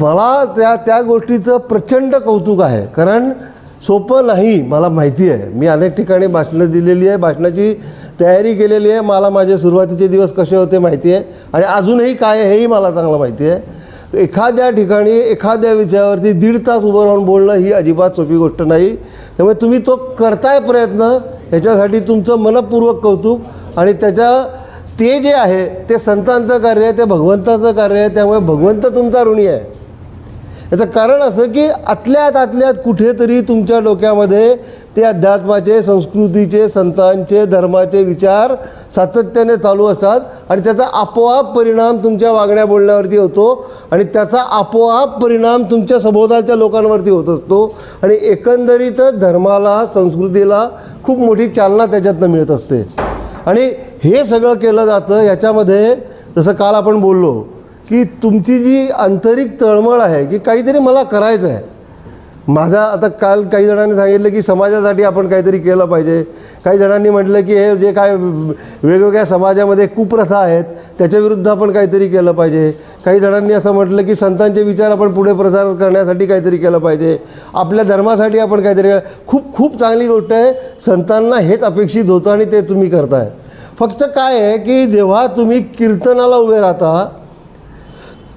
मला त्या त्या गोष्टीचं प्रचंड कौतुक आहे. कारण सोपं नाही मला माहिती आहे. मी अनेक ठिकाणी भाषणं दिलेली आहे भाषणाची तयारी केलेली आहे. मला माझे सुरुवातीचे दिवस कसे होते माहिती आहे. आणि अजूनही काय हेही मला चांगलं माहिती आहे. एखाद्या ठिकाणी एखाद्या विषयावरती दीड तास उभं राहून बोलणं ही अजिबात सोपी गोष्ट नाही. त्यामुळे तुम्ही तो करताय प्रयत्न ह्याच्यासाठी तुमचं मनपूर्वक कौतुक आणि त्याच्या ते जे आहे ते संतांचं कार्य आहे ते भगवंताचं कार्य आहे त्यामुळे भगवंत तुमचा ऋणी आहे. याचं कारण असं की आतल्यात आतल्यात कुठेतरी तुमच्या डोक्यामध्ये ते अध्यात्माचे संस्कृतीचे संतांचे धर्माचे विचार सातत्याने चालू असतात आणि त्याचा आपोआप परिणाम तुमच्या वागण्या बोलण्यावरती होतो आणि त्याचा आपोआप परिणाम तुमच्या सभोवतालच्या लोकांवरती होत असतो. आणि एकंदरीतच धर्माला संस्कृतीला खूप मोठी चालना त्याच्यातनं मिळत असते. आणि हे सगळं केलं जातं याच्यामध्ये जसं काल आपण बोललो की तुमची जी आंतरिक तळमळ आहे की काहीतरी मला करायचं आहे माझा आता काल काही जणांनी सांगितलं की समाजासाठी आपण काहीतरी केलं पाहिजे. काही जणांनी म्हटलं की हे जे काय वेगवेगळ्या समाजामध्ये कुप्रथा आहेत त्याच्याविरुद्ध आपण काहीतरी केलं पाहिजे. काही जणांनी असं म्हटलं की संतांचे विचार आपण पुढे प्रसार करण्यासाठी काहीतरी केलं पाहिजे. आपल्या धर्मासाठी आपण काहीतरी खूप खूप चांगली गोष्ट आहे. संतांना हेच अपेक्षित होतं आणि ते तुम्ही करताय. फक्त काय आहे की जेव्हा तुम्ही कीर्तनाला उभे राहता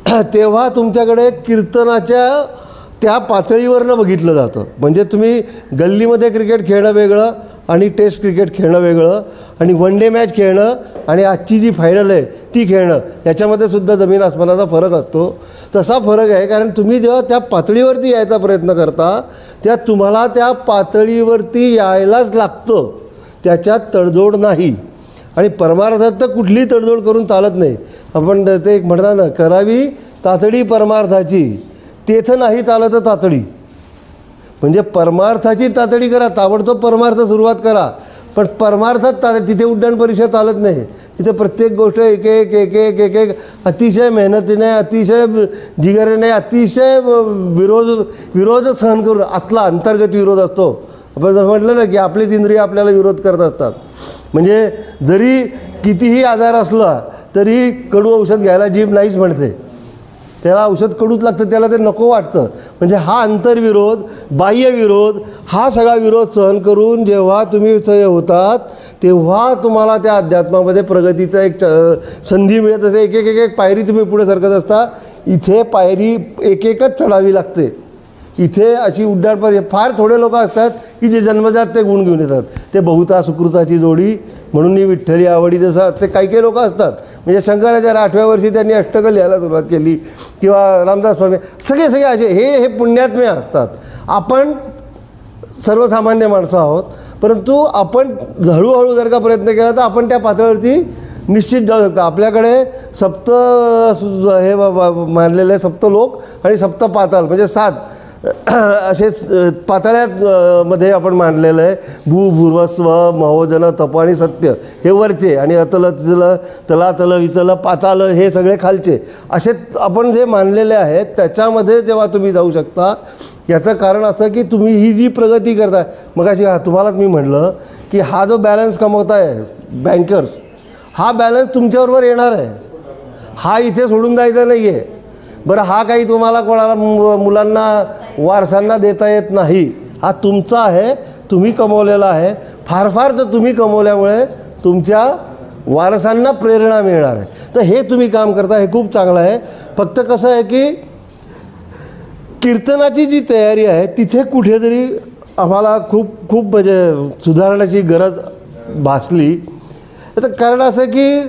तेव्हा तुमच्याकडे कीर्तनाच्या त्या पातळीवरनं बघितलं जातं. म्हणजे तुम्ही गल्लीमध्ये क्रिकेट खेळणं वेगळं आणि टेस्ट क्रिकेट खेळणं वेगळं आणि वन डे मॅच खेळणं आणि आजची जी फायनल आहे ती खेळणं याच्यामध्ये सुद्धा जमीन आसमानाचा फरक असतो. तसा फरक आहे कारण तुम्ही जेव्हा त्या पातळीवरती यायचा प्रयत्न करता त्या तुम्हाला त्या पातळीवरती यायलाच लागतं. त्याच्यात तडजोड नाही. आणि परमार्थात तर कुठलीही तडजोड करून चालत नाही. आपण ते एक म्हणतात ना करावी तातडी परमार्थाची. तेथं नाही चालत तातडी. म्हणजे परमार्थाची तातडी करा ताबडतोब परमार्थ सुरुवात करा. पण परमार्थात ता तिथे उड्डाण परीक्षा चालत नाही. तिथे प्रत्येक गोष्ट एक एक एक एक एक एक अतिशय मेहनतीने अतिशय जिगरेने अतिशय विरोध विरोध सहन करून आतला अंतर्गत विरोध असतो. आपण जसं म्हटलं ना की आपलीच इंद्रिय आपल्याला विरोध करत असतात. म्हणजे जरी कितीही आजार असला तरी कडू औषध घ्यायला जीभ नाहीच म्हणते. त्याला औषध कडूच लागतं त्याला ते नको वाटतं. म्हणजे हा आंतरविरोध बाह्यविरोध हा सगळा विरोध सहन करून जेव्हा तुम्ही इथं होतात तेव्हा तुम्हाला त्या अध्यात्मामध्ये प्रगतीचा एक च संधी मिळत. असे एक एक एक एक पायरी तुम्ही पुढे सरकत असता इथे पायरी एक एकच चढावी लागते. इथे अशी उड्डाणपर फार थोडे लोक असतात की जे जन्मजात ते गुण घेऊन येतात. ते बहुता सुकृताची जोडी म्हणून मी विठ्ठली आवडी जसं ते काही काही लोक असतात. म्हणजे शंकराचार्य आठव्या वर्षी त्यांनी अष्टक लिहायला सुरुवात केली किंवा रामदास स्वामी सगळे सगळे असे हे हे पुण्यात्म्य असतात. आपण सर्वसामान्य माणसं आहोत परंतु आपण हळूहळू जर का प्रयत्न केला तर आपण त्या पातळीवरती निश्चित जाऊ शकतो. आपल्याकडे सप्त सु- हे मानलेले सप्त लोक आणि सप्त पाताल म्हणजे सात. असेच पातळ्यात मध्ये आपण मांडलेलं आहे. भू भूर्वस्व महोजन तप आणि सत्य हे वरचे आणि अतल तितल तलातल इतल पाताल हे सगळे खालचे. असे आपण जे मानलेले आहेत त्याच्यामध्ये जेव्हा तुम्ही जाऊ शकता याचं कारण असं की तुम्ही ही जी प्रगती करताय मग अशी हा तुम्हालाच मी म्हटलं की हा जो बॅलन्स कमवताय बँकर्स हा बॅलन्स तुमच्याबरोबर येणार आहे. हा इथे सोडून जायचा नाही आहे बरं हा काही तुम्हाला कोणाला मु- मुलांना वारसांना देता येत नाही. हा तुमचा आहे तुम्ही कमवलेला आहे. फार फार तर तुम्ही कमवल्यामुळे तुमच्या वारसांना प्रेरणा मिळणार आहे. तर हे तुम्ही काम करता हे खूप चांगलं आहे. फक्त कसं आहे की कीर्तनाची जी तयारी आहे तिथे कुठेतरी आम्हाला खूप खूप म्हणजे सुधारण्याची गरज भासली. तर कारण असं की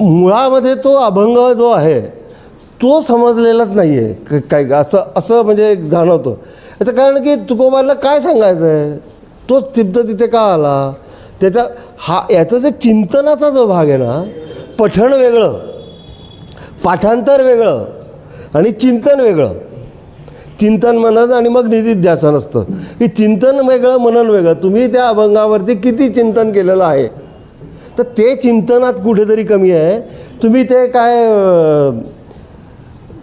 मुळामध्ये तो अभंग जो आहे तो समजलेलाच नाही आहे काय असं असं म्हणजे एक जाणवतं. याचं कारण की तुकोबारला काय सांगायचं आहे तोच तिब्द तिथे का आला? त्याचा हा याचा जे चिंतनाचा जो भाग आहे ना पठण वेगळं पाठांतर वेगळं आणि चिंतन वेगळं. चिंतन मनन आणि मग निधीध्यासन असतं. की चिंतन वेगळं मनन वेगळं. तुम्ही त्या अभंगावरती किती चिंतन केलेलं आहे? तर ते चिंतनात कुठेतरी कमी आहे. तुम्ही ते काय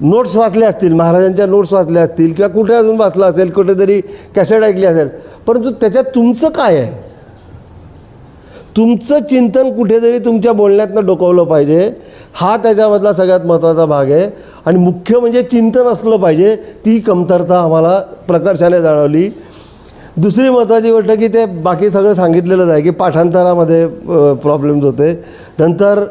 नोट्स वाचल्या असतील महाराजांच्या नोट्स वाचल्या असतील किंवा कुठे अजून वाचलं असेल कुठेतरी कॅसेट ऐकली असेल. परंतु त्याच्यात तुमचं काय आहे? तुमचं चिंतन कुठेतरी तुमच्या बोलण्यातनं डोकवलं पाहिजे. हा त्याच्यामधला सगळ्यात महत्त्वाचा भाग आहे. आणि मुख्य म्हणजे चिंतन असलं पाहिजे. ती कमतरता आम्हाला प्रकर्षाने जाणवली. दुसरी महत्त्वाची गोष्ट की ते बाकी सगळं सांगितलेलंच आहे की पाठांतरामध्ये प्रॉब्लेम्स होते. नंतर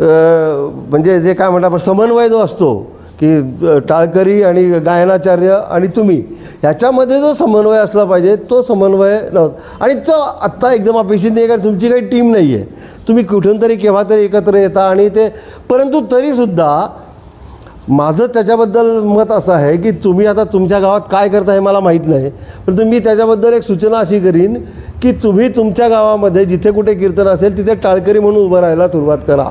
म्हणजे जे काय म्हणतात आपण समन्वय जो असतो की टाळकरी आणि गायनाचार्य आणि तुम्ही ह्याच्यामध्ये जो समन्वय असला पाहिजे तो समन्वय नव्हता. आणि तो आत्ता एकदम अपेक्षित नाही कारण तुमची काही टीम नाही आहे तुम्ही कुठून तरी केव्हा तरी एकत्र येता आणि ते परंतु तरीसुद्धा माझं त्याच्याबद्दल मत असं आहे की तुम्ही आता तुमच्या गावात काय करता हे मला माहीत नाही. परंतु मी त्याच्याबद्दल एक सूचना अशी करीन की तुम्ही तुमच्या गावामध्ये जिथे कुठे कीर्तन असेल तिथे टाळकरी म्हणून उभं राहायला सुरुवात करा.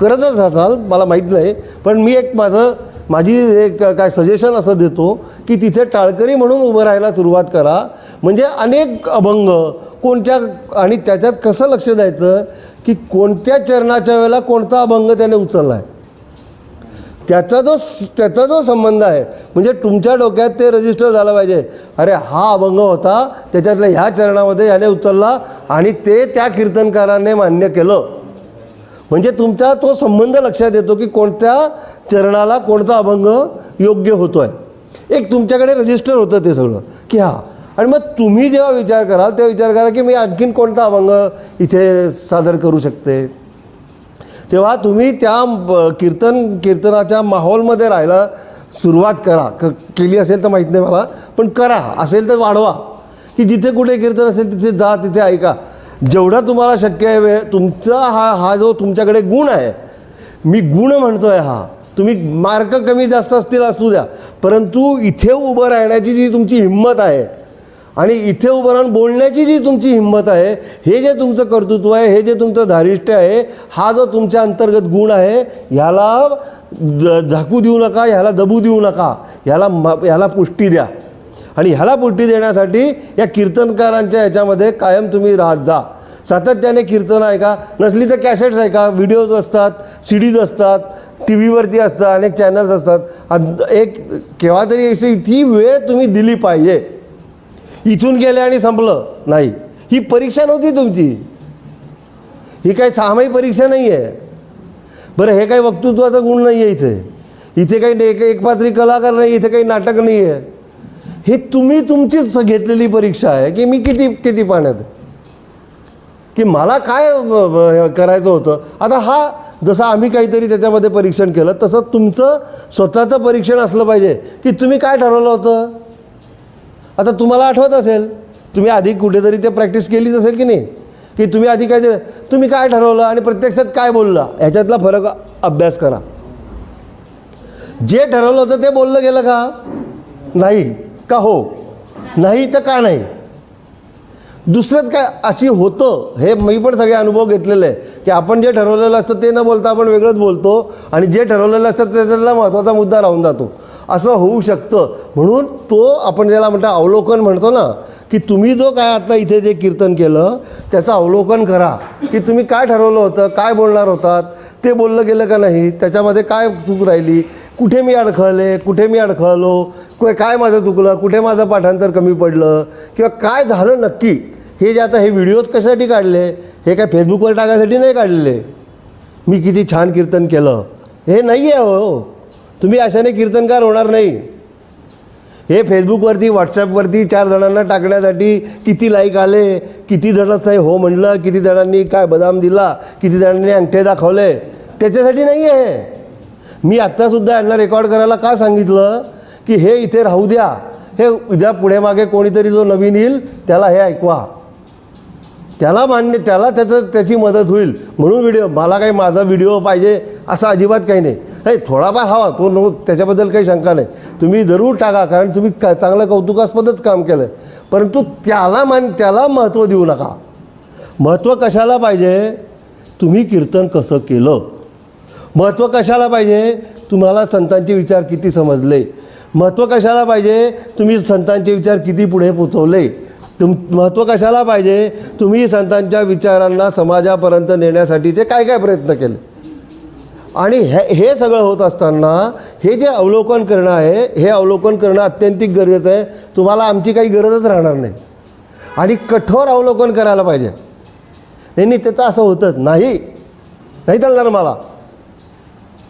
करतच असाल मला माहीत नाही पण मी एक माझं माझी एक काय सजेशन असं देतो की तिथे टाळकरी म्हणून उभं राहायला सुरुवात करा. म्हणजे अनेक अभंग कोणत्या आणि त्याच्यात कसं लक्ष द्यायचं की कोणत्या चरणाच्या वेळेला कोणता अभंग त्याने उचलला आहे त्याचा जो त्याचा जो संबंध आहे म्हणजे तुमच्या डोक्यात ते रजिस्टर झालं पाहिजे. अरे हा अभंग होता त्याच्यातल्या ह्या चरणामध्ये याने उचलला आणि ते त्या कीर्तनकाराने मान्य केलं. म्हणजे तुमचा तो संबंध लक्षात येतो की कोणत्या चरणाला कोणता अभंग योग्य होतो आहे एक तुमच्याकडे रजिस्टर होतं ते सगळं की हा. आणि मग तुम्ही जेव्हा विचार कराल तेव्हा विचार करा की मी आणखीन कोणता अभंग इथे सादर करू शकते. तेव्हा तुम्ही त्या कीर्तन कीर्तनाच्या माहोलमध्ये राहायला सुरुवात करा. क केली असेल तर माहीत नाही मला पण करा. असेल तर वाढवा. की जिथे कुठे कीर्तन असेल तिथे जा तिथे ऐका. जेवढा तुम्हाला शक्य आहे वेळ तुमचा हा हा जो तुमच्याकडे गुण आहे मी गुण म्हणतो आहे हा. तुम्ही मार्क कमी जास्त असतील असू द्या. परंतु इथे उभं राहण्याची जी तुमची हिंमत आहे आणि इथे उभं राहून बोलण्याची जी तुमची हिंमत आहे हे जे तुमचं कर्तृत्व आहे हे जे तुमचं धारिष्ट्य आहे हा जो तुमच्या अंतर्गत गुण आहे ह्याला झाकू देऊ नका ह्याला दबू देऊ नका ह्याला म ह्याला पुष्टी द्या. आणि ह्याला पुष्टी देण्यासाठी या कीर्तनकारांच्या ह्याच्यामध्ये कायम तुम्ही राहत जा. सातत्याने कीर्तन ऐका नसली तर कॅसेट्स ऐका व्हिडिओज असतात सी डीज असतात टी व्हीवरती असतात अनेक चॅनल्स असतात. एक केव्हा तरी अशी ती वेळ तुम्ही दिली पाहिजे. इथून गेले आणि संपलं. नाही. ही परीक्षा नव्हती तुमची. ही काही सहामाही परीक्षा नाही आहे बरं हे काही वक्तृत्वाचा गुण नाही आहे इथे. इथे काही एक एकपात्री कलाकार नाही इथे काही नाटक नाही आहे हे तुम्ही तुमचीच घेतलेली परीक्षा आहे की मी किती किती पाण्यात की मला काय करायचं होतं? आता हा जसं आम्ही काहीतरी त्याच्यामध्ये परीक्षण केलं तसं तुमचं स्वतःचं परीक्षण असलं पाहिजे. की तुम्ही काय ठरवलं होतं? आता तुम्हाला आठवत असेल तुम्ही आधी कुठेतरी ते प्रॅक्टिस केलीच असेल की नाही? की तुम्ही आधी काय तुम्ही काय ठरवलं आणि प्रत्यक्षात काय बोलला? ह्याच्यातला फरक अभ्यास करा. जे ठरवलं होतं ते बोललं गेलं का? नाही. का हो? नाही तर का नाही? दुसरंच काय अशी होतं हे मी पण सगळे अनुभव घेतलेले आहे की आपण जे ठरवलेलं असतं ते न बोलता आपण वेगळंच बोलतो आणि जे ठरवलेलं असतं त्याला महत्त्वाचा मुद्दा राहून जातो. असं होऊ शकतं. म्हणून तो आपण ज्याला म्हणतो अवलोकन म्हणतो ना की तुम्ही जो काय आता इथे जे कीर्तन केलं त्याचं अवलोकन करा. की तुम्ही काय ठरवलं होतं काय बोलणार होतात ते बोललं गेलं का नाही त्याच्यामध्ये काय चूक राहिली कुठे मी अडखळले? कुठे मी अडखळलो? कुठे काय माझं चुकलं? कुठे माझं पाठांतर कमी पडलं? किंवा काय झालं नक्की? हे जे आता हे व्हिडिओज कशासाठी काढले? हे काय फेसबुकवर टाकायसाठी नाही काढलेले? मी किती छान कीर्तन केलं. हे नाही आहे हो. तुम्ही अशाने कीर्तनकार होणार नाही. हे फेसबुकवरती व्हॉट्सॲपवरती चार जणांना टाकण्यासाठी किती लाईक आले? किती जणांचं हे हो म्हणलं? किती जणांनी काय बदाम दिला? किती जणांनी अंगठे दाखवले? त्याच्यासाठी नाही आहे मी आत्तासुद्धा यांना रेकॉर्ड करायला का सांगितलं की हे इथे राहू द्या. हे उद्या पुढे मागे कोणीतरी जो नवीन येईल त्याला हे ऐकवा. त्याला मान्य त्याला त्याचं त्याची मदत होईल. म्हणून व्हिडिओ मला काही माझा व्हिडिओ पाहिजे असं अजिबात काही नाही. नाही थोडाफार हवा तो नो त्याच्याबद्दल काही शंका नाही. तुम्ही जरूर टाका कारण तुम्ही का चांगलं कौतुकास्पदच काम केलं आहे परंतु त्याला मान त्याला महत्त्व देऊ नका. महत्त्व कशाला पाहिजे? तुम्ही कीर्तन कसं केलं? महत्त्व कशाला पाहिजे? तुम्हाला संतांचे विचार किती समजले? महत्त्व कशाला पाहिजे? तुम्ही संतांचे विचार किती पुढे पोचवले? तुम महत्त्व कशाला पाहिजे? तुम्ही संतांच्या विचारांना समाजापर्यंत नेण्यासाठीचे काय काय प्रयत्न केले? आणि हे हे सगळं होत असताना हे जे अवलोकन करणं आहे हे अवलोकन करणं अत्यंतिक गरजेचं आहे. तुम्हाला आमची काही गरजच राहणार नाही. आणि कठोर अवलोकन करायला पाहिजे. नाही नाही ते तर असं होतंच. नाही. नाही चालणार मला.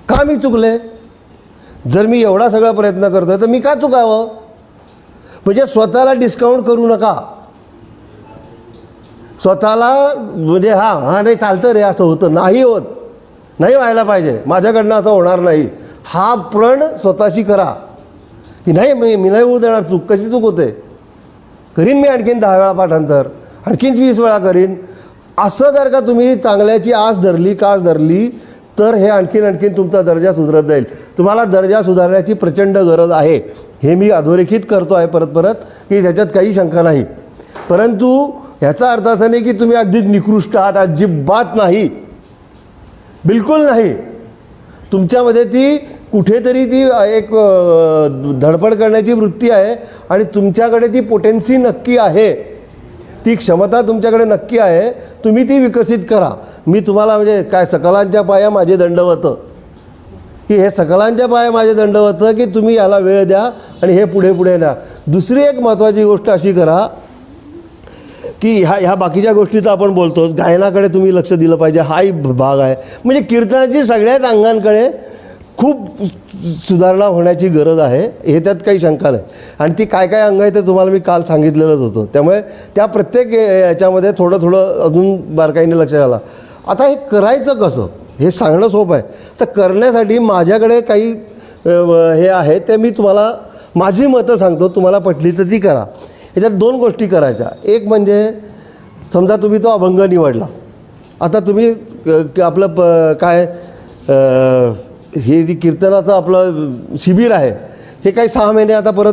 का मी चुकले? जर मी एवढा सगळा प्रयत्न करतोय तर मी का चुकावं? म्हणजे स्वतःला डिस्काउंट करू नका. स्वतःला म्हणजे हां हां नाही चालतं रे असं होतं. नाही होत. नाही व्हायला पाहिजे. माझ्याकडनं असं होणार नाही. हा प्रण स्वतःशी करा. की नाही मी मी नाही होऊ देणार चूक कशी चूक होते? करीन मी आणखीन दहा वेळा पाठांतर आणखीन वीस वेळा करीन. असं जर का तुम्ही चांगल्याची आस धरली कास धरली तर हे आणखीन आणखीन तुमचा दर्जा सुधारत जाईल. तुम्हाला दर्जा सुधारण्याची प्रचंड गरज आहे. हे मी अधोरेखित करतो आहे परत परत की त्याच्यात काही शंका नाही. परंतु ह्याचा अर्थ असा नाही की तुम्ही अगदीच निकृष्ट आहात अजिबात नाही. बिलकुल नाही. तुमच्यामध्ये ती कुठेतरी ती एक धडपड करण्याची वृत्ती आहे आणि तुमच्याकडे ती पोटेन्सी नक्की आहे. ती क्षमता तुमच्याकडे नक्की आहे तुम्ही ती विकसित करा. मी तुम्हाला म्हणजे काय सकलांच्या पाया माझे दंडवतं की हे सकलांच्या पाया माझे दंडवतं की तुम्ही याला वेळ द्या आणि हे पुढे पुढे न्या. दुसरी एक महत्त्वाची गोष्ट अशी करा की ह्या ह्या बाकीच्या गोष्टी तर आपण बोलतोच. गायनाकडे तुम्ही लक्ष दिलं पाहिजे. हाही भाग आहे. म्हणजे कीर्तनाची सगळ्याच अंगांकडे खूप सुधारणा होण्याची गरज आहे हे त्यात काही शंका नाही. आणि ती काय काय अंग आहे ते तुम्हाला मी काल सांगितलेलंच होतं. त्यामुळे त्या प्रत्येक याच्यामध्ये थोडं थोडं अजून बारकाईने लक्ष आला आता हे करायचं कसं? हे सांगणं सोपं आहे. तर करण्यासाठी माझ्याकडे काही हे आहे ते मी तुम्हाला माझी मतं सांगतो तुम्हाला पटली तर ती करा. याच्यात दोन गोष्टी करायच्या. एक म्हणजे समजा तुम्ही तो अभंग निवडला. आता तुम्ही आपलं प काय हे जी कीर्तनाचं आपलं शिबिर आहे हे काही सहा महिने आता परत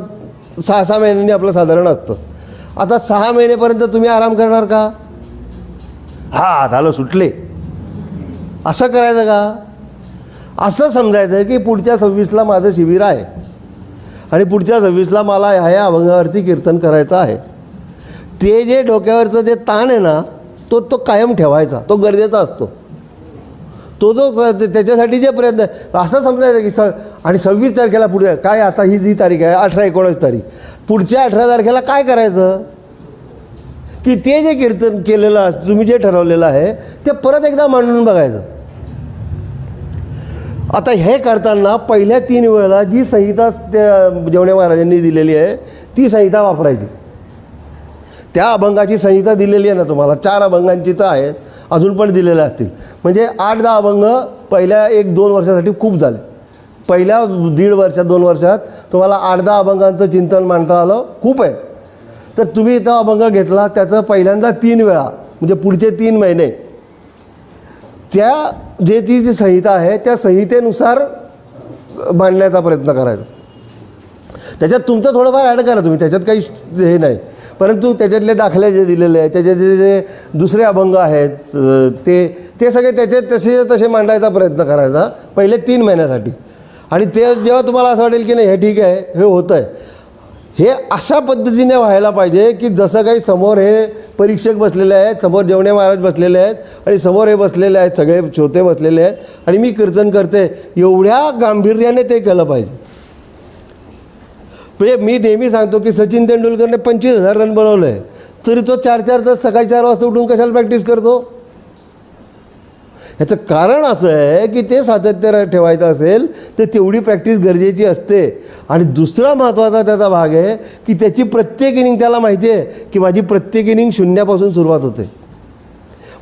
सहा सहा महिन्यांनी आपलं साधारण असतं. आता सहा महिनेपर्यंत तुम्ही आराम करणार का? हा झालं सुटले. असं करायचं का? असं समजायचं की पुढच्या सव्वीसला माझं शिबिर आहे. आणि पुढच्या सव्वीसला मला ह्या ह्या अभंगावरती कीर्तन करायचं आहे. ते जे डोक्यावरचं जे ताण आहे ना तो तो कायम ठेवायचा तो गरजेचा असतो. तो जो त्याच्यासाठी जे प्रयत्न असं समजायचं की स आणि सव्वीस तारखेला पुढे काय आता ही जी तारीख आहे अठरा एकोणीस तारीख पुढच्या अठरा तारखेला काय करायचं? की ते जे कीर्तन केलेलं असतं तुम्ही जे ठरवलेलं आहे ते परत एकदा मांडून बघायचं. आता हे करताना पहिल्या तीन वेळेला जी संहिता त्या जेवणे महाराजांनी दिलेली आहे ती संहिता वापरायची. त्या अभंगाची संहिता दिलेली आहे ना तुम्हाला चार अभंगांची तर आहेत अजून पण दिलेल्या असतील. म्हणजे आठ दहा अभंग पहिल्या एक दोन वर्षासाठी खूप झाले. पहिल्या दीड वर्षात दोन वर्षात तुम्हाला आठ दहा अभंगांचं चिंतन मांडता आलं खूप आहे. तर तुम्ही तो अभंग घेतला त्याचं पहिल्यांदा तीन वेळा म्हणजे पुढचे तीन महिने. त्या जे ती जी संहिता आहे त्या संहितेनुसार मांडण्याचा प्रयत्न करायचा. त्याच्यात तुमचं थोडंफार ॲड करा तुम्ही त्याच्यात काही हे नाही. परंतु त्याच्यातले दाखले जे दिलेले आहेत त्याच्यातले जे दुसरे अभंग आहेत ते ते सगळे त्याचे तसे तसे मांडायचा प्रयत्न करायचा पहिले तीन महिन्यासाठी. आणि ते जेव्हा तुम्हाला असं वाटेल की नाही हे ठीक आहे हे होतं आहे हे अशा पद्धतीने व्हायला पाहिजे की जसं काही समोर हे परीक्षक बसलेले आहेत समोर जेवणे महाराज बसलेले आहेत आणि समोर हे बसलेले आहेत सगळे श्रोते बसलेले आहेत. आणि मी कीर्तन करते एवढ्या गांभीर्याने ते केलं पाहिजे. म्हणजे मी नेहमी सांगतो की सचिन तेंडुलकरने पंचवीस हजार रन बनवलं आहे तरी तो चार चार तास सकाळी चार वाजता उठून कशाला प्रॅक्टिस करतो? ह्याचं कारण असं आहे की ते सातत्य ठेवायचं असेल तर तेवढी प्रॅक्टिस गरजेची असते. आणि दुसरा महत्त्वाचा त्याचा भाग आहे की त्याची प्रत्येक इनिंग त्याला माहिती आहे की माझी प्रत्येक इनिंग शून्यापासून सुरुवात होते.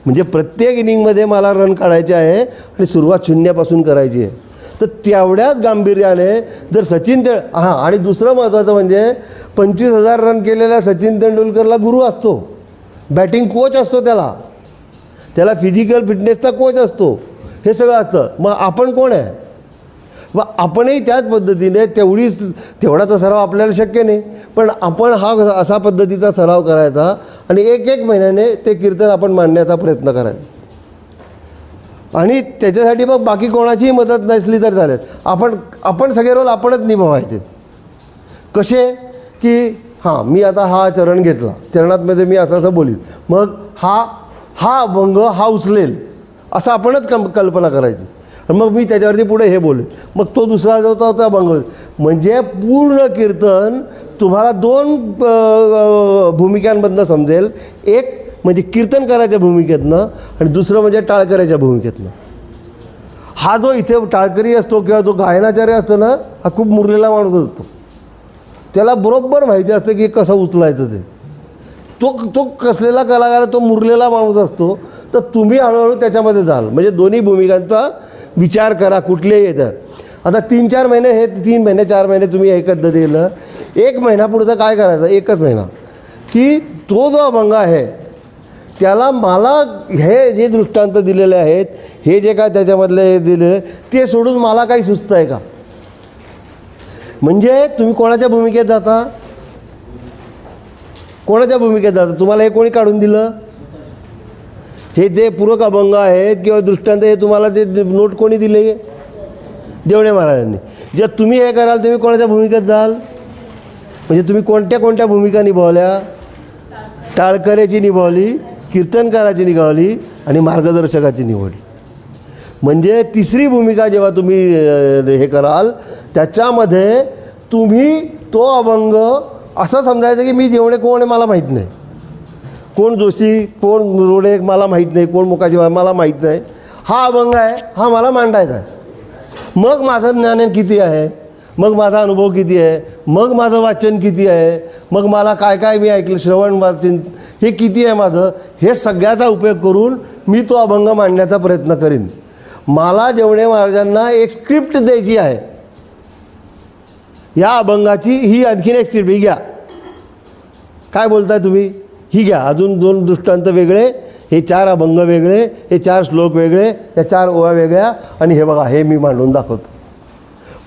म्हणजे प्रत्येक इनिंगमध्ये मला रन काढायचे आहे आणि सुरुवात शून्यापासून करायची आहे. तर तेवढ्याच गांभीर्याने जर सचिन तेंड हां आणि दुसरं महत्त्वाचं म्हणजे पंचवीस हजार रन केलेल्या सचिन तेंडुलकरला गुरु असतो. बॅटिंग कोच असतो त्याला. त्याला फिजिकल फिटनेसचा कोच असतो. हे सगळं असतं. मग आपण कोण आहे? मग आपणही त्याच पद्धतीने तेवढीच तेवढा तर सराव आपल्याला शक्य नाही. पण आपण हा असा पद्धतीचा सराव करायचा आणि एक एक महिन्याने ते कीर्तन आपण मांडण्याचा प्रयत्न करायचा. आणि त्याच्यासाठी मग बाकी कोणाचीही मदत नसली तर चालेल. आपण आपण सगळे रोल आपणच निभावायचे. कसे? की हां मी आता हा चरण घेतला. चरणातमध्ये मी असं असं बोलीन. मग हा हा अभंग हा उचलेल. असं आपणच कम कल्पना करायची. आणि मग मी त्याच्यावरती पुढे हे बोलेन. मग तो दुसरा जो होता होता अभंग. म्हणजे पूर्ण कीर्तन तुम्हाला दोन भूमिकांमधनं समजेल. एक म्हणजे कीर्तन करायच्या भूमिकेतनं आणि दुसरं म्हणजे टाळकऱ्याच्या भूमिकेतनं. हा जो इथे टाळकरी असतो किंवा जो गायनाचार्य असतो ना हा खूप मुरलेला माणूस असतो. त्याला बरोबर माहिती असतं की कसं उचलायचं ते. तो तो कसलेला कलाकार तो मुरलेला माणूस असतो. तर तुम्ही हळूहळू त्याच्यामध्ये जाल. म्हणजे दोन्ही भूमिकांचा विचार करा कुठलेही येतं. आता तीन चार महिने हे तीन महिने चार महिने तुम्ही एकत्र दिलं एक महिना पुढचं काय करायचं? एकच महिना. की तो जो अभंग आहे त्याला मला हे जे दृष्टांत दिलेले आहेत हे जे काय त्याच्यामधले हे दिलेले ते सोडून मला काही सुचतं आहे का? म्हणजे तुम्ही कोणाच्या भूमिकेत जाता? कोणाच्या भूमिकेत जाता? तुम्हाला हे कोणी काढून दिलं? हे जे पूरक अभंग आहेत किंवा दृष्टांत हे तुम्हाला ते नोट कोणी दिले? देवणे महाराजांनी. जर तुम्ही हे कराल तुम्ही कोणाच्या भूमिकेत जाल? म्हणजे तुम्ही कोणत्या कोणत्या भूमिका निभावल्या? टाळकऱ्याची निभावली कीर्तनकाराची निघाली आणि मार्गदर्शकाची निवडली. म्हणजे तिसरी भूमिका जेव्हा तुम्ही हे कराल त्याच्यामध्ये तुम्ही तो अभंग असं समजायचं की मी जेवणे कोण आहे मला माहीत नाही. कोण जोशी कोण रोडे मला माहीत नाही कोण मुकाची मला माहीत नाही. हा अभंग आहे हा मला मांडायचा आहे. मग माझं ज्ञान किती आहे? मग माझा अनुभव किती आहे? मग माझं वाचन किती आहे? मग मला काय काय मी ऐकलं? श्रवण वाचन हे किती आहे माझं? हे सगळ्याचा उपयोग करून मी तो अभंग मांडण्याचा प्रयत्न करीन. मला जेवणे महाराजांना एक स्क्रिप्ट द्यायची आहे या अभंगाची ही आणखीन एक स्क्रिप्ट ही घ्या. काय बोलताय तुम्ही? ही घ्या. अजून दोन दृष्टांत वेगळे हे चार अभंग वेगळे हे चार श्लोक वेगळे या चार ओव्या वेगळ्या आणि हे बघा हे मी मांडून दाखवतो.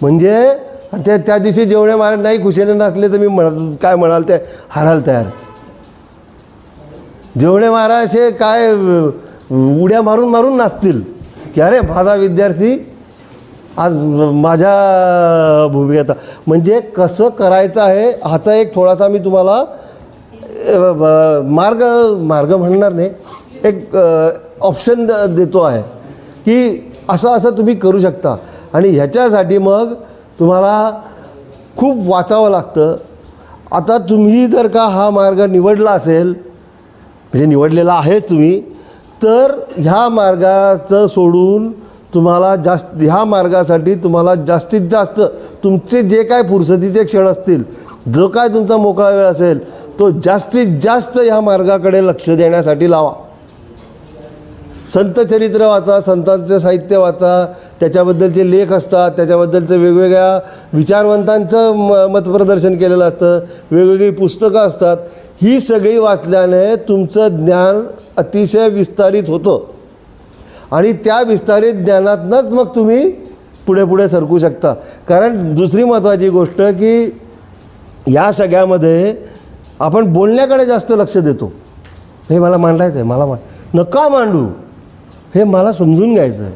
म्हणजे त्या त्या दिवशी जेवढे महाराज नाही खुशीने नसले तर मी म्हणत काय म्हणाल ते? हराल तयार. जेवढे महाराज हे काय उड्या मारून मारून नाचतील की अरे माझा विद्यार्थी आज माझ्या भूमिकेत म्हणजे कसं करायचं आहे ह्याचा एक थोडासा मी तुम्हाला मार्ग मार्ग म्हणणार नाही. एक ऑप्शन देतो आहे की असं असं तुम्ही करू शकता. आणि ह्याच्यासाठी मग तुम्हाला खूप वाचावं लागतं. आता तुम्ही जर का हा मार्ग निवडला असेल म्हणजे निवडलेला आहेच तुम्ही तर ह्या मार्गाचं सोडून तुम्हाला जास्त ह्या मार्गासाठी तुम्हाला जास्तीत जास्त तुमचे जे काय फुरसतीचे क्षण असतील जो काय तुमचा मोकळा वेळ असेल तो जास्तीत जास्त ह्या मार्गाकडे लक्ष देण्यासाठी लावा. संत चरित्र वाचा संतांचं साहित्य वाचा त्याच्याबद्दलचे लेख असतात त्याच्याबद्दलचं वेगवेगळ्या विचारवंतांचं म मतप्रदर्शन केलेलं असतं वेगवेगळी पुस्तकं असतात. ही सगळी वाचल्याने तुमचं ज्ञान अतिशय विस्तारित होतं. आणि त्या विस्तारित ज्ञानातनंच मग तुम्ही पुढे पुढे सरकू शकता. कारण दुसरी महत्त्वाची गोष्ट की या सगळ्यामध्ये आपण बोलण्याकडे जास्त लक्ष देतो. हे मला मांडायचं आहे मला मा नका मांडू. हे मला समजून घ्यायचं आहे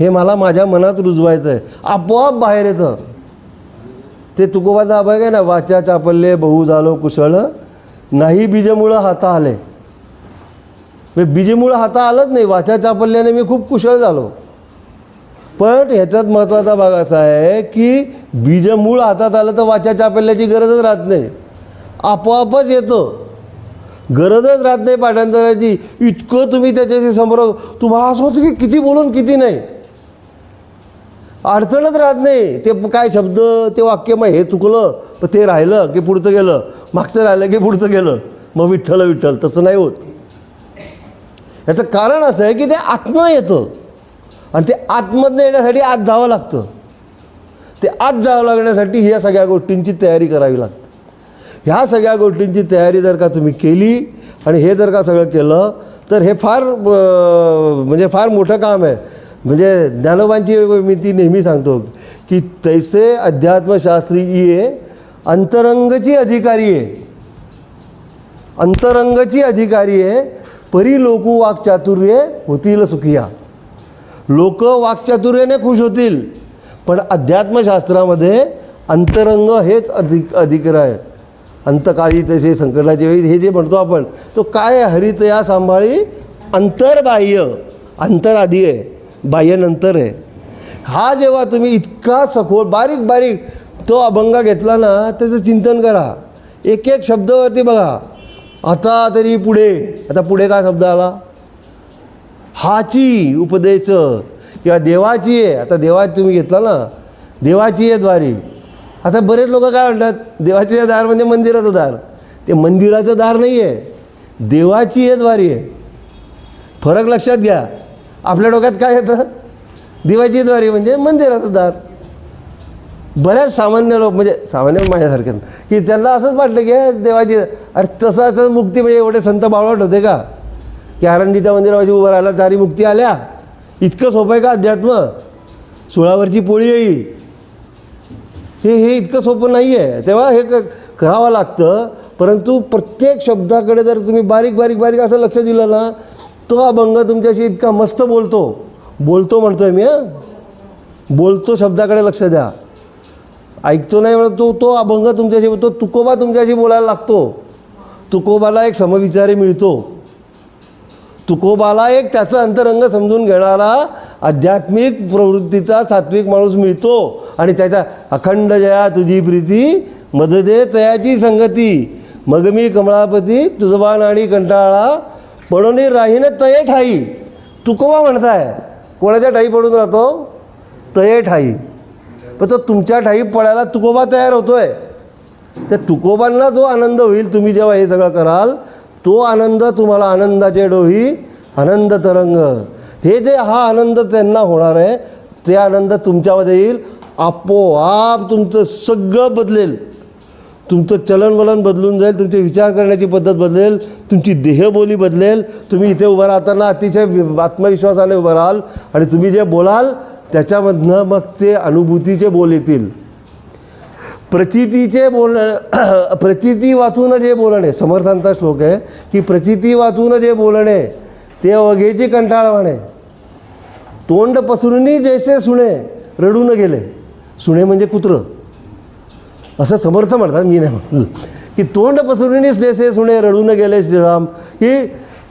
हे मला माझ्या मनात रुजवायचं आहे आपोआप बाहेर येतं. ते तुकोबाचा अभय आहे ना वाचा चापल्ले बहु झालो कुशळ. नाही बीजमुळं हाता आले. बीजेमुळं बीजमुळं हाता आलंच नाही. वाचा चापल्याने मी खूप कुशळ झालो. पण ह्याच्यात महत्त्वाचा भाग असा आहे की बीजमूळ हातात आलं तर वाचा चापल्याची गरजच राहत नाही. आपोआपच येतं. गरजच राहत नाही पाठांतराची. इतकं तुम्ही त्याच्याशी समोर तुम्हाला असं होतं की किती बोलून किती नाही. अडचणच राहत नाही. ते काय शब्द ते वाक्य मग हे चुकलं पण ते राहिलं की पुढचं गेलं. मागचं राहिलं की पुढचं गेलं. मग विठ्ठल विठ्ठल तसं नाही होत. याचं कारण असं आहे की ते आत्म येतं. आणि ते आतमधनं येण्यासाठी आत जावं लागतं. ते आत जावं लागण्यासाठी ह्या सगळ्या गोष्टींची तयारी करावी लागते. ह्या सगळ्या गोष्टींची तयारी जर का तुम्ही केली आणि हे जर का सगळं केलं तर हे फार म्हणजे फार मोठं काम आहे. म्हणजे ज्ञानोबांची मी ती नेहमी सांगतो की तैसे अध्यात्मशास्त्री ये अंतरंगची अधिकारी आहे अंतरंगची अधिकारी आहे परी लोक वाक्चातुर्य होतील सुखिया. लोक वाक्चातुर्याने खुश होतील पण अध्यात्मशास्त्रामध्ये अंतरंग हेच अधिक अधिकार आहे. अंतकाळी तसे संकटाच्या वेळी हे जे म्हणतो आपण तो काय आहे? हरित या सांभाळी? अंतर्बाह्य. अंतर आधी आहे. बाह्य नंतर आहे. हा जेव्हा तुम्ही इतका सखोल बारीक बारीक तो अभंग घेतला ना त्याचं चिंतन करा. एक एक शब्दावरती बघा. आता तरी पुढे. आता पुढे काय शब्द आला? हाची उपदेश. किंवा देवाची आहे. आता देवा तुम्ही घेतला ना? देवाची आहे द्वारी. आता बरेच लोक काय म्हणतात देवाचे दार म्हणजे मंदिराचं दार. ते मंदिराचं दार नाही आहे देवाची आहे द्वारी आहे. फरक लक्षात घ्या. आपल्या डोक्यात काय येतं? देवाची द्वारी म्हणजे मंदिराचं दार. बऱ्याच सामान्य लोक म्हणजे सामान्य माझ्यासारखे की त्यांना असंच वाटलं की देवाची अरे तसं असं मुक्ती म्हणजे एवढे संत बावळट होते का? की आरंडीच्या मंदिरापाशी उभं राहिला तारी मुक्ती आल्या. इतकं सोपं आहे का अध्यात्म? सुळावरची पोळी येई हे हे इतकं सोपं नाही आहे तेव्हा हे क करावं लागतं. परंतु प्रत्येक शब्दाकडे जर तुम्ही बारीक बारीक बारीक असं लक्ष दिलं ना तो अभंग तुमच्याशी इतका मस्त बोलतो. बोलतो म्हणतोय मी हं. बोलतो शब्दाकडे लक्ष द्या. ऐकतो नाही म्हणत तो तो अभंग तुमच्याशी तो तुकोबा तुमच्याशी बोलायला लागतो. तुकोबाला एक समविचारी मिळतो. तुकोबाला एक त्याचं अंतरंग समजून घेणारा आध्यात्मिक प्रवृत्तीचा सात्विक माणूस मिळतो. आणि त्याच्या अखंड जया तुझी प्रीती मददे तयाची संगती. मग मी कमळापती तुजबान आणि कंटाळा पडून राहीन तये ठाई. तुकोबा म्हणताय कोणाच्या ठाई पडून राहतो? तये ठाई. पण तो तुमच्या ठाई पडायला तुकोबा तयार होतोय. त्या तुकोबांना जो आनंद होईल तुम्ही जेव्हा हे सगळं कराल तो आनंद तुम्हाला आनंदाचे डोही आनंद तरंग. हे जे हा आनंद त्यांना होणार आहे ते आनंद तुमच्यामध्ये येईल. आपोआप तुमचं सगळं बदलेल. तुमचं चलनवलन बदलून जाईल तुमचे विचार करण्याची पद्धत बदलेल तुमची देहबोली बदलेल. तुम्ही इथे उभं राहताना अतिशय आत्मविश्वासाने उभं राहाल. आणि तुम्ही जे बोलाल त्याच्यामधनं मग ते अनुभूतीचे बोल येतील. प्रचितीचे बोल प्रचिती वाचून जे बोलणे समर्थांचा श्लोक आहे की प्रचिती वाचून जे बोलणे ते अवघेची कंटाळवाणे. तोंड पसरूनही जैसे सुणे रडून गेले. सुणे म्हणजे कुत्रं. असं समर्थ म्हणतात मी नाही म्हणत. की तोंड पसरूनच जैसे सुणे रडून गेले श्रीराम. की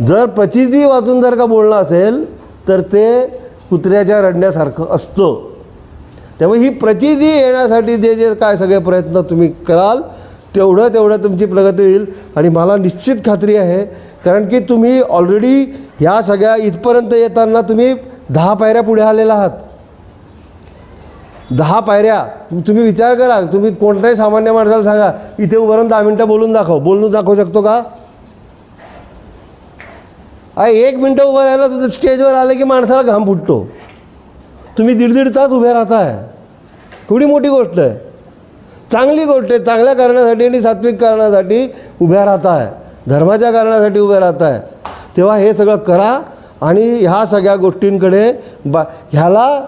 जर प्रचिती वाचून जर का बोलणं असेल तर ते कुत्र्याच्या रडण्यासारखं असतं. त्यामुळे ही प्रचिती येण्यासाठी जे जे काय सगळे प्रयत्न तुम्ही कराल तेवढं तेवढं तुमची प्रगती होईल. आणि मला निश्चित खात्री आहे कारण की तुम्ही ऑलरेडी ह्या सगळ्या इथपर्यंत येताना तुम्ही दहा पायऱ्या पुढे आलेला आहात. दहा पायऱ्या तुम्ही विचार करा तुम्ही कोणत्याही सामान्य माणसाला सांगा इथे उभं राहून दहा मिनटं बोलून दाखव. बोलून दाखवू शकतो का? अरे एक मिनटं उभं राहिलं तर स्टेजवर आलं की माणसाला घाम फुटतो. तुम्ही दीड दीड तास उभे राहताय. थोडी मोठी गोष्ट आहे. चांगली गोष्ट आहे चांगल्या कारणासाठी आणि सात्विक कारणासाठी उभ्या राहताय धर्माच्या कारणासाठी उभे राहताय तेव्हा हे सगळं करा आणि ह्या सगळ्या गोष्टींकडे बा ह्याला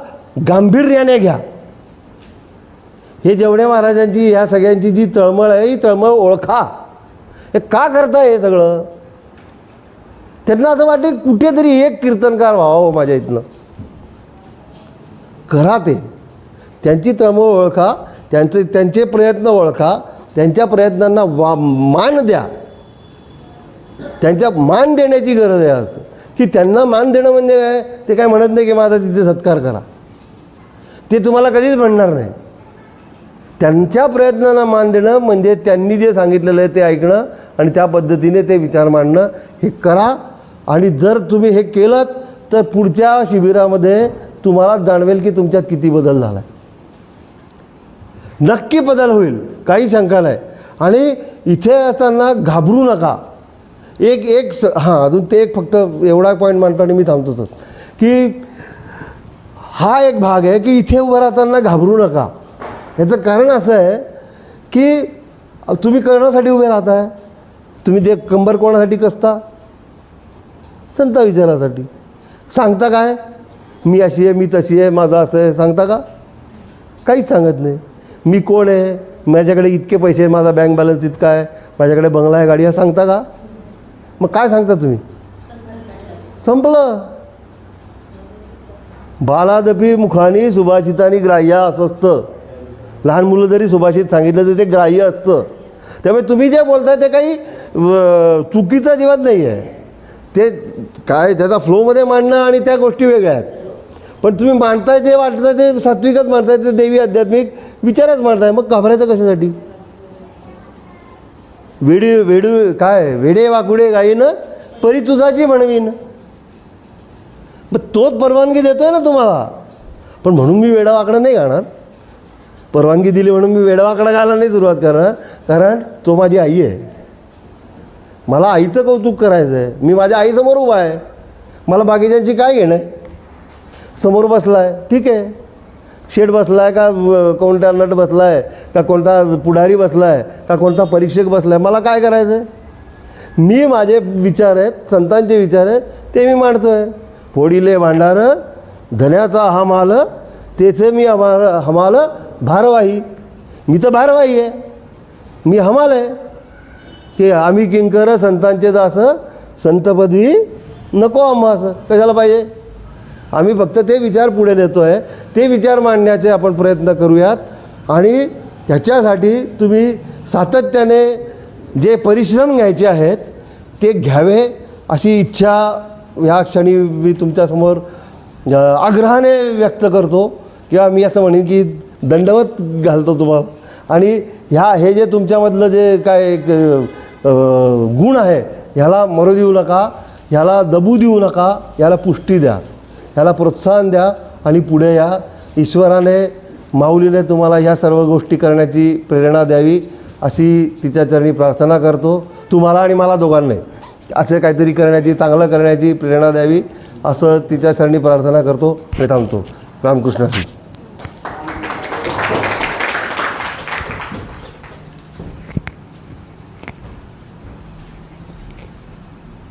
गांभीर्याने घ्या. हे जेवढे महाराजांची ह्या सगळ्यांची जी तळमळ आहे ही तळमळ ओळखा. हे का करताय हे सगळं? त्यांना असं वाटते कुठेतरी एक कीर्तनकार व्हावं हो माझ्या इथनं. करा ते. त्यांची तळमळ ओळखा त्यांचे त्यांचे प्रयत्न ओळखा त्यांच्या प्रयत्नांना वा मान द्या. त्यांच्या मान देण्याची गरज आहे असं की त्यांना मान देणं म्हणजे काय? ते काय म्हणत नाही की माझा तिथे सत्कार करा. ते तुम्हाला कधीच म्हणणार नाही. त्यांच्या प्रयत्नांना मान देणं म्हणजे त्यांनी जे सांगितलेलं आहे ते ऐकणं आणि त्या पद्धतीने ते विचार मांडणं हे करा. आणि जर तुम्ही हे केलं तर पुढच्या शिबिरामध्ये तुम्हाला जाणवेल की तुमच्यात किती बदल झाला आहे नक्की बदल होईल काही शंका नाही. आणि इथे असताना घाबरू नका. एक एक स हां अजून ते एक फक्त एवढा पॉईंट मांडतो आणि मी थांबतो सर. की हा एक भाग आहे की इथे उभं राहताना घाबरू नका. याचं कारण असं आहे की तुम्ही करण्यासाठी उभे राहताय. तुम्ही ते कंबर कोणासाठी कसता? संत विचारासाठी. सांगता काय? मी अशी आहे मी तशी आहे माझं असं आहे सांगता का? काहीच सांगत नाही. मी कोण आहे? माझ्याकडे इतके पैसे आहे माझा बँक बॅलन्स इतका आहे माझ्याकडे बंगला आहे गाडी आहे सांगता का? मग काय सांगता तुम्ही? संपलं. बालादपी मुखानी सुभाषितानी ग्राह्य असं असतं लहान मुलं जरी सुभाषित सांगितलं तर ते ग्राह्य असतं. त्यामुळे तुम्ही जे बोलताय ते काही चुकीचं अजिबात नाही आहे ते काय त्याचा फ्लोमध्ये मांडणं आणि त्या गोष्टी वेगळ्या आहेत. पण तुम्ही मांडताय जे वाटतं ते सात्विकच मांडताय ते देवी आध्यात्मिक विचारच मांडताय मग घाबरायचं कशासाठी? वेडी वेडू काय? वेडे वाकुडे गाईन परी तुझाची म्हणवीन. मग तोच परवानगी देतोय ना तुम्हाला. पण म्हणून मी वेडावाकडं नाही गाणार परवानगी दिली म्हणून मी वेडावाकडं गायला नाही सुरुवात करणार. कारण तो माझी आई आहे. मला आईचं कौतुक करायचं आहे मी माझ्या आईसमोर उभा आहे. मला बाकीच्यांची काय घेणं आहे? समोर बसला आहे ठीक आहे. शेठ बसला आहे का कोणता नट बसला आहे का कोणता पुढारी बसला आहे का कोणता परीक्षक बसला आहे मला काय करायचं आहे मी माझे विचार आहेत संतांचे विचार आहेत ते मी मांडतो आहे फोडीले भांडार धन्याचा हमाल तेथे मी हमाल हमाल भारवाही. मी तर भारवाही आहे. मी हमाल आहे. की आम्ही किंकर संतांचे दास संतपदी नको आम्हास कशाला पाहिजे? आम्ही फक्त ते विचार पुढे नेतो आहे ते विचार मांडण्याचे आपण प्रयत्न करूयात. आणि त्याच्यासाठी तुम्ही सातत्याने जे परिश्रम घ्यायचे आहेत ते घ्यावे अशी इच्छा ह्या क्षणी मी तुमच्यासमोर आग्रहाने व्यक्त करतो. किंवा मी असं म्हणेन की दंडवत घालतो तुम्हाला. आणि ह्या हे जे तुमच्यामधलं जे काय एक, गुण आहे ह्याला मरो देऊ नका. ह्याला दबू देऊ नका. याला पुष्टी द्या. ह्याला प्रोत्साहन द्या आणि पुढे या. ईश्वराने माऊलीने तुम्हाला ह्या सर्व गोष्टी करण्याची प्रेरणा द्यावी अशी तिच्या चरणी प्रार्थना करतो. तुम्हाला आणि मला दोघांनाही. असे काहीतरी करण्याची चांगलं करण्याची प्रेरणा द्यावी असं तिच्या चरणी प्रार्थना करतो मी थांबतो रामकृष्ण.